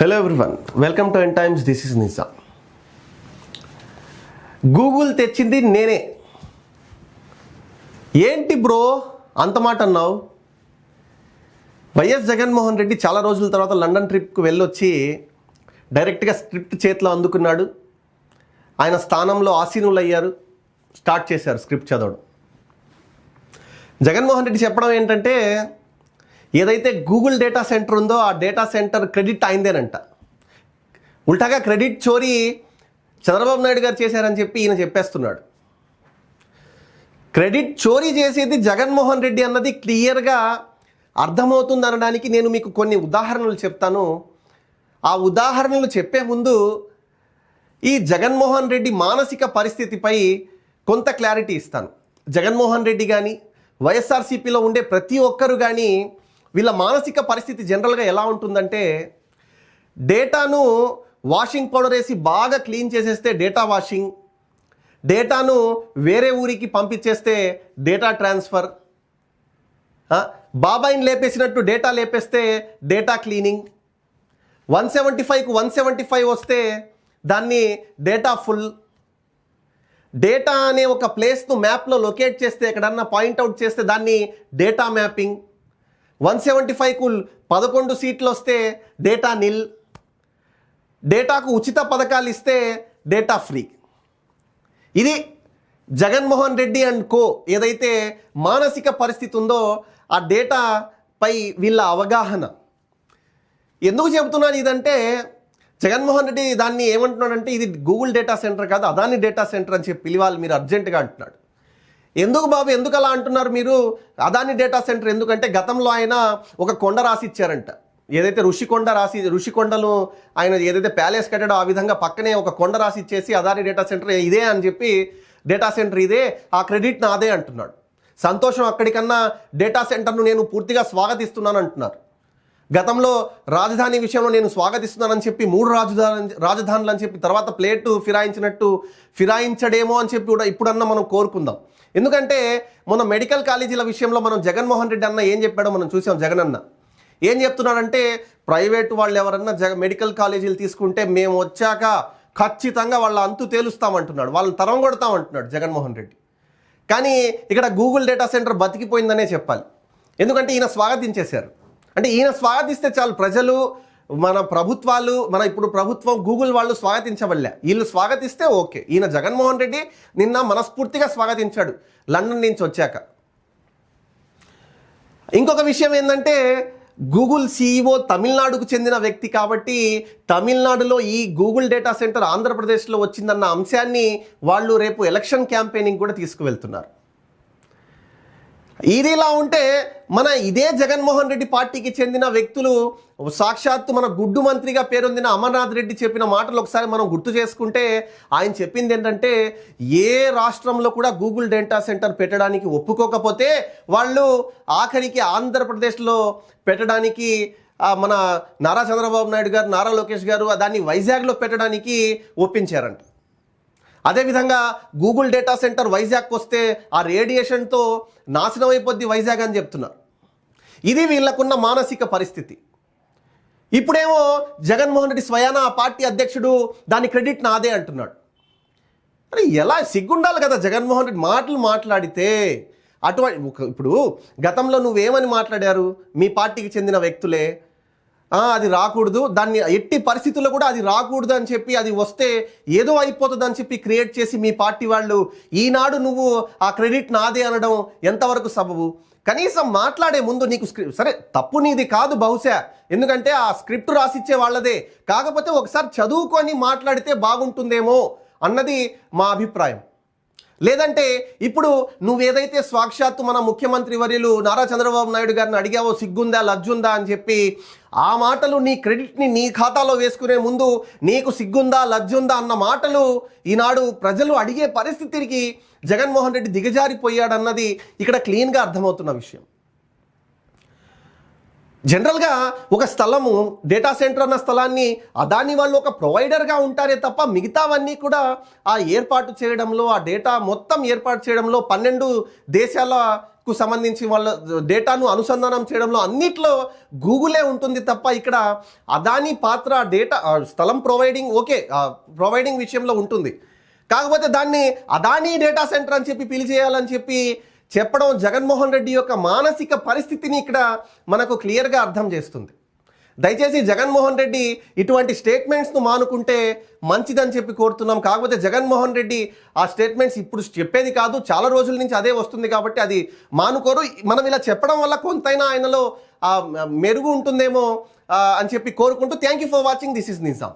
Hello everyone welcome to N Times this is Nizam Google తెచ్చింది నేనే. ఏంటి bro? అంత మాట అన్నావు? వైఎస్ జగన్మోహన్ రెడ్డి చాలా రోజుల తర్వాత లండన్ ట్రిప్కి వెళ్ళొచ్చి డైరెక్ట్గా స్క్రిప్ట్ చేతిలో అందుకున్నాడు. ఆయన స్థానంలో ఆసీనులు అయ్యారు స్టార్ట్ చేశారు స్క్రిప్ట్ చదవడం. జగన్మోహన్ రెడ్డి చెప్పడం ఏంటంటే ఏదైతే గూగుల్ డేటా సెంటర్ ఉందో ఆ డేటా సెంటర్ క్రెడిట్ అయిందేనంట. ఉల్టాగా క్రెడిట్ చోరీ చంద్రబాబు నాయుడు గారు చేశారని చెప్పి ఈయన చెప్పేస్తున్నాడు. క్రెడిట్ చోరీ చేసేది జగన్మోహన్ రెడ్డి అన్నది క్లియర్గా అర్థమవుతుంది అనడానికి నేను మీకు కొన్ని ఉదాహరణలు చెప్తాను. ఆ ఉదాహరణలు చెప్పే ముందు ఈ జగన్మోహన్ రెడ్డి మానసిక పరిస్థితిపై కొంత క్లారిటీ ఇస్తాను. జగన్మోహన్ రెడ్డి కానీ వైఎస్ఆర్సీపీలో ఉండే ప్రతి ఒక్కరు కానీ వీళ్ళ మానసిక పరిస్థితి జనరల్గా ఎలా ఉంటుందంటే డేటాను వాషింగ్ పౌడర్ వేసి బాగా క్లీన్ చేసేస్తే డేటా వాషింగ్ డేటాను వేరే ఊరికి పంపించేస్తే డేటా ట్రాన్స్ఫర్ బాబాయిని లేపేసినట్టు డేటా లేపేస్తే డేటా క్లీనింగ్ వన్ సెవెంటీ ఫైవ్కు వన్ సెవెంటీ ఫైవ్ వస్తే దాన్ని డేటా ఫుల్ డేటా అనే ఒక ప్లేస్ను మ్యాప్లో లొకేట్ చేస్తే ఎక్కడన్నా పాయింట్అవుట్ చేస్తే దాన్ని డేటా మ్యాపింగ్ వన్ సెవెంటీ ఫైవ్కు పదకొండు సీట్లు వస్తే డేటా నిల్. డేటాకు ఉచిత పథకాలు ఇస్తే డేటా ఫ్రీ. ఇది జగన్మోహన్ రెడ్డి అండ్ కో ఏదైతే మానసిక పరిస్థితి ఉందో ఆ డేటాపై వీళ్ళ అవగాహన. ఎందుకు చెబుతున్నాను ఇదంటే జగన్మోహన్ రెడ్డి దాన్ని ఏమంటున్నాడంటే ఇది గూగుల్ డేటా సెంటర్ కాదు అదాని డేటా సెంటర్ అని చెప్పి పిలివాలి మీరు అర్జెంటుగా అంటున్నాడు. ఎందుకు బాబు ఎందుకు అలా అంటున్నారు మీరు? అదాని డేటా సెంటర్ ఎందుకంటే గతంలో ఆయన ఒక కొండ రాసి ఇచ్చారంట ఏదైతే ఋషికొండ రాసి ఋషికొండను ఆయన ఏదైతే ప్యాలెస్ కట్టాడో ఆ విధంగా పక్కనే ఒక కొండ రాసి ఇచ్చేసి అదాని డేటా సెంటర్ ఇదే అని చెప్పి డేటా సెంటర్ ఇదే ఆ క్రెడిట్ నాదే అంటున్నాడు. సంతోషం అక్కడికన్నా డేటా సెంటర్ను నేను పూర్తిగా స్వాగతిస్తున్నాను అంటున్నారు. గతంలో రాజధాని విషయంలో నేను స్వాగతిస్తున్నానని చెప్పి మూడు రాజధాని రాజధానులు అని చెప్పి తర్వాత ప్లేటు ఫిరాయించినట్టు ఫిరాయించడేమో అని చెప్పి కూడా ఇప్పుడన్నా మనం కోరుకుందాం. ఎందుకంటే మన మెడికల్ కాలేజీల విషయంలో మనం జగన్మోహన్ రెడ్డి అన్న ఏం చెప్పాడో మనం చూసాం జగన్ అన్న. ఏం చెప్తున్నాడంటే ప్రైవేటు వాళ్ళు ఎవరన్నా జగ మెడికల్ కాలేజీలు తీసుకుంటే మేము వచ్చాక ఖచ్చితంగా వాళ్ళ అంతు తేలుస్తామంటున్నాడు. వాళ్ళని తరం కొడతామంటున్నాడు జగన్మోహన్ రెడ్డి. కానీ ఇక్కడ గూగుల్ డేటా సెంటర్ బతికిపోయిందనే చెప్పాలి. ఎందుకంటే ఈయన స్వాగతించేశారు. అంటే ఈయన స్వాగతిస్తే చాలు ప్రజలు మన ప్రభుత్వాలు మన ఇప్పుడు ప్రభుత్వం గూగుల్ వాళ్ళు స్వాగతించవల్లే. వీళ్ళు స్వాగతిస్తే ఓకే. ఈయన జగన్మోహన్ రెడ్డి నిన్న మనస్ఫూర్తిగా స్వాగతించాడు లండన్ నుంచి వచ్చాక. ఇంకొక విషయం ఏంటంటే గూగుల్ సీఈఓ తమిళనాడుకు చెందిన వ్యక్తి కాబట్టి తమిళనాడులో ఈ గూగుల్ డేటా సెంటర్ ఆంధ్రప్రదేశ్లో వచ్చిందన్న అంశాన్ని వాళ్ళు రేపు ఎలక్షన్ క్యాంపెయినింగ్ కూడా తీసుకువెళ్తున్నారు. ఇదిలా ఉంటే మన ఇదే జగన్మోహన్ రెడ్డి పార్టీకి చెందిన వ్యక్తులు సాక్షాత్తు మన గుడ్డు మంత్రిగా పేరొందిన అమర్నాథ్ రెడ్డి చెప్పిన మాటలు ఒకసారి మనం గుర్తు చేసుకుంటే ఆయన చెప్పింది ఏంటంటే ఏ రాష్ట్రంలో కూడా గూగుల్ డేటా సెంటర్ పెట్టడానికి ఒప్పుకోకపోతే వాళ్ళు ఆఖరికి ఆంధ్రప్రదేశ్లో పెట్టడానికి మన నారా చంద్రబాబు నాయుడు గారు నారా లోకేష్ గారు దాన్ని వైజాగ్లో పెట్టడానికి ఒప్పించారంట. అదేవిధంగా గూగుల్ డేటా సెంటర్ వైజాగ్కి వస్తే ఆ రేడియేషన్తో నాశనం అయిపోద్ది వైజాగ్ అని చెప్తున్నారు ఇది వీళ్ళకున్న మానసిక పరిస్థితి. ఇప్పుడేమో జగన్మోహన్ రెడ్డి స్వయాన ఆ పార్టీ అధ్యక్షుడు దాని క్రెడిట్ నాదే అంటున్నాడు. అరే ఎలా సిగ్గుండాలి కదా జగన్మోహన్ రెడ్డి మాటలు మాట్లాడితే? అటువంటి ఇప్పుడు గతంలో నువ్వేమని మాట్లాడారు? మీ పార్టీకి చెందిన వ్యక్తులే అది రాకూడదు. దాన్ని ఎట్టి పరిస్థితుల్లో కూడా అది రాకూడదు అని చెప్పి అది వస్తే ఏదో అయిపోతుంది అని చెప్పి క్రియేట్ చేసి మీ పార్టీ వాళ్ళు ఈనాడు నువ్వు ఆ క్రెడిట్ నాదే అనడం ఎంతవరకు సబబు? కనీసం మాట్లాడే ముందు నీకు స్క్రిప్ట్ సరే తప్పు నీది కాదు బహుశా. ఎందుకంటే ఆ స్క్రిప్ట్ రాసిచ్చే వాళ్ళదే. కాకపోతే ఒకసారి చదువుకొని మాట్లాడితే బాగుంటుందేమో అన్నది మా అభిప్రాయం. లేదంటే ఇప్పుడు నువ్వేదైతే సాక్షాత్తు మన ముఖ్యమంత్రి వర్యులు నారా చంద్రబాబు నాయుడు గారిని అడిగావో సిగ్గుందా లజ్జుందా అని చెప్పి ఆ మాటలు నీ క్రెడిట్ని నీ ఖాతాలో వేసుకునే ముందు నీకు సిగ్గుందా లజ్జుందా అన్న మాటలు ఈనాడు ప్రజలు అడిగే పరిస్థితికి జగన్మోహన్ రెడ్డి దిగజారిపోయాడన్నది ఇక్కడ క్లీన్గా అర్థమవుతున్న విషయం. జనరల్గా ఒక స్థలము డేటా సెంటర్ అన్న స్థలాన్ని అదాని వాళ్ళు ఒక ప్రొవైడర్గా ఉంటారే తప్ప మిగతావన్నీ కూడా ఆ ఏర్పాటు చేయడంలో ఆ డేటా మొత్తం ఏర్పాటు చేయడంలో పన్నెండు దేశాలకు సంబంధించి వాళ్ళ డేటాను అనుసంధానం చేయడంలో అన్నిట్లో గూగులే ఉంటుంది తప్ప ఇక్కడ అదాని పాత్ర డేటా స్థలం ప్రొవైడింగ్ ఓకే ప్రొవైడింగ్ విషయంలో ఉంటుంది. కాకపోతే దాన్ని అదానీ డేటా సెంటర్ అని చెప్పి పిలిచేయాలని చెప్పి చెప్పడం జగన్మోహన్ రెడ్డి యొక్క మానసిక పరిస్థితిని ఇక్కడ మనకు క్లియర్గా అర్థం చేస్తుంది. దయచేసి జగన్మోహన్ రెడ్డి ఇటువంటి స్టేట్మెంట్స్ను మానుకుంటే మంచిదని చెప్పి కోరుతున్నాం. కాకపోతే జగన్మోహన్ రెడ్డి ఆ స్టేట్మెంట్స్ ఇప్పుడు చెప్పేది కాదు. చాలా రోజుల నుంచి అదే వస్తుంది కాబట్టి అది మానుకోరు. మనం ఇలా చెప్పడం వల్ల కొంతైనా ఆయనలో మెరుగు ఉంటుందేమో అని చెప్పి కోరుకుంటూ thank you for watching. This is Nizam.